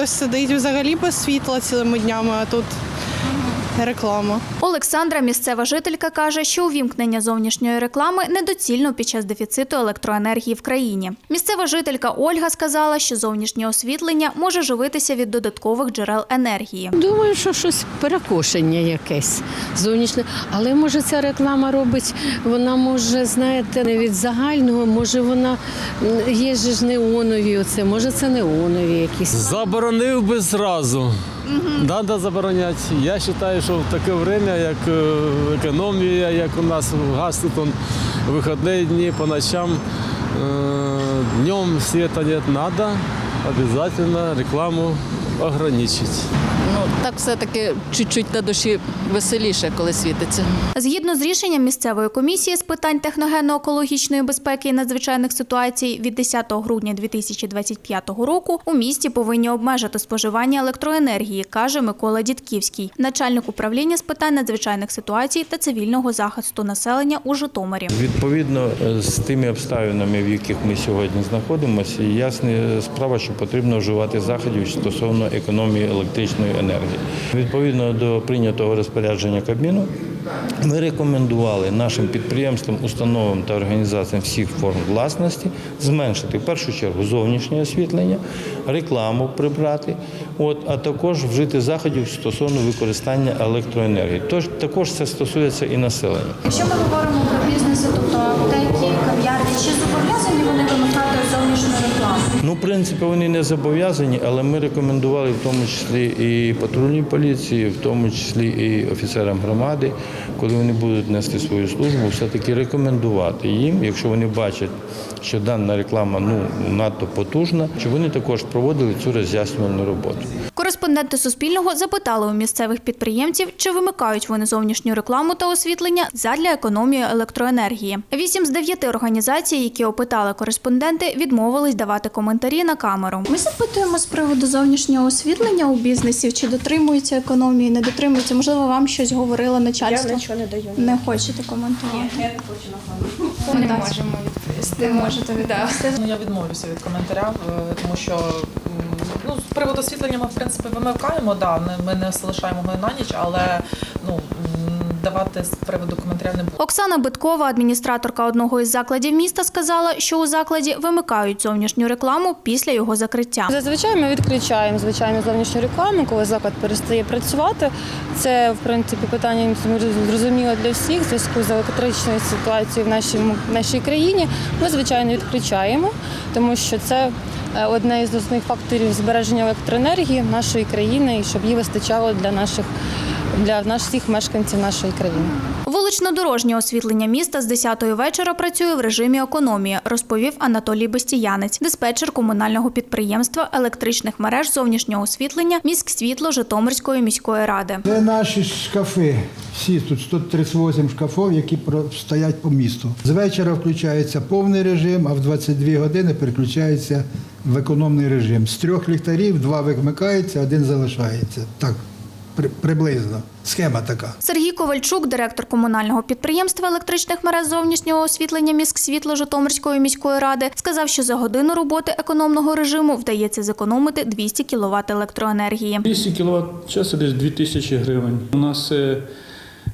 хтось сидить взагалі без світла цілими днями, а тут реклама. Олександра, місцева жителька, каже, що увімкнення зовнішньої реклами недоцільно під час дефіциту електроенергії в країні. Місцева жителька Ольга сказала, що зовнішнє освітлення може живитися від додаткових джерел енергії. Думаю, що щось перекошення якесь зовнішнє. Але може ця реклама робить, вона може, знаєте, не від загального, може вона є ж неонові, оце, може це неонові якісь. Заборонив би зразу. Треба забороняти. Я вважаю, що в таке время, як е, економія, як у нас в тут он, вихідні дні по ночам, е, днем света нет, треба обов'язково рекламу ограничити. Ну так все-таки чуть-чуть на душі веселіше, коли світиться. Згідно з рішенням місцевої комісії з питань техногенно-екологічної безпеки і надзвичайних ситуацій від 10 грудня 2025 року у місті повинні обмежити споживання електроенергії, каже Микола Дідківський, начальник управління з питань надзвичайних ситуацій та цивільного захисту населення у Житомирі. Відповідно е, з тими обставинами, в яких ми сьогодні знаходимося, ясна справа, що потрібно вживати заходів стосовно економії електричної енергії. Відповідно до прийнятого розпорядження Кабміну, ми рекомендували нашим підприємствам, установам та організаціям всіх форм власності зменшити в першу чергу зовнішнє освітлення, рекламу прибрати, от, а також вжити заходів стосовно використання електроенергії. Тож також це стосується і населення. Якщо ми говоримо про бізнеси, тобто аптеки, кав'ярні, чи зобов'язані вони вимикати зовнішню рекламу? Ну, в принципі, вони не зобов'язані, але ми рекомендували в тому числі і патрульній поліції, в тому числі і офіцерам громади, коли вони будуть нести свою службу, все-таки рекомендувати їм, якщо вони бачать, що дана реклама ну надто потужна, щоб вони також проводили цю роз'яснювальну роботу. Кореспонденти Суспільного запитали у місцевих підприємців, чи вимикають вони зовнішню рекламу та освітлення задля економії електроенергії. Вісім з дев'яти організацій, які опитали кореспонденти, відмовились давати коментарі на камеру. Ми запитуємо з приводу зовнішнього освітлення у бізнесів, чи дотримуються економії, не дотримуються. Можливо, вам щось говорило начальство. Я нічого не даю. Не хочете коментувати. Я не хочу на камеру. Не можемо відповісти. Не можете відповісти. Ну, я відмовлюся від коментаря, е, тому що ну, з приводу освітлення ми в принципі вимикаємо, да, ми не залишаємо його на ніч, але ну, давати з приводу коментаря не буду. Оксана Биткова, адміністраторка одного із закладів міста, сказала, що у закладі вимикають зовнішню рекламу після його закриття. Зазвичай ми відключаємо звичайно зовнішню рекламу, коли заклад перестає працювати. Це в принципі питання зрозуміло для всіх в зв'язку з електричною ситуацією в нашому в нашій країні. Ми звичайно відключаємо, тому що це е, одне із основних факторів збереження електроенергії нашої країни і щоб її вистачало для наших для наших всіх мешканців нашої країни. Вулично-дорожнє освітлення міста з 10-ї вечора працює в режимі економії, розповів Анатолій Бестіянець, диспетчер комунального підприємства електричних мереж зовнішнього освітлення міськсвітло Житомирської міської ради. Це наші шкафи. Всі тут 138 шкафів, які про- стоять по місту. З вечора включається повний режим, а в 22 години переключається в економний режим. З трьох ліхтарів два вимикаються, один залишається. Так, приблизно. Схема така. Сергій Ковальчук, директор комунального підприємства електричних мереж зовнішнього освітлення міськсвітло Житомирської міської ради, сказав, що за годину роботи економного режиму вдається зекономити 200 кВт електроенергії. 200 кВт часу десь 2000 гривень. У нас е,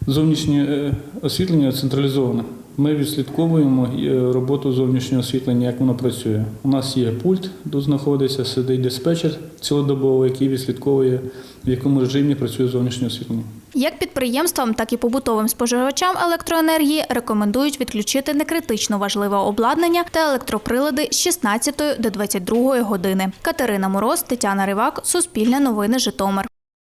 зовнішнє е, освітлення централізоване. Ми відслідковуємо е, роботу зовнішнього освітлення, як воно працює. У нас є пульт, тут знаходиться, сидить диспетчер цілодобово, який відслідковує, в якому режимі працює зовнішнє освітлення. Як підприємствам, так і побутовим споживачам електроенергії рекомендують відключити некритично важливе обладнання та електроприлади з 16 до 22 години. Катерина Мороз, Тетяна Ривак, Суспільне новини, Житомир.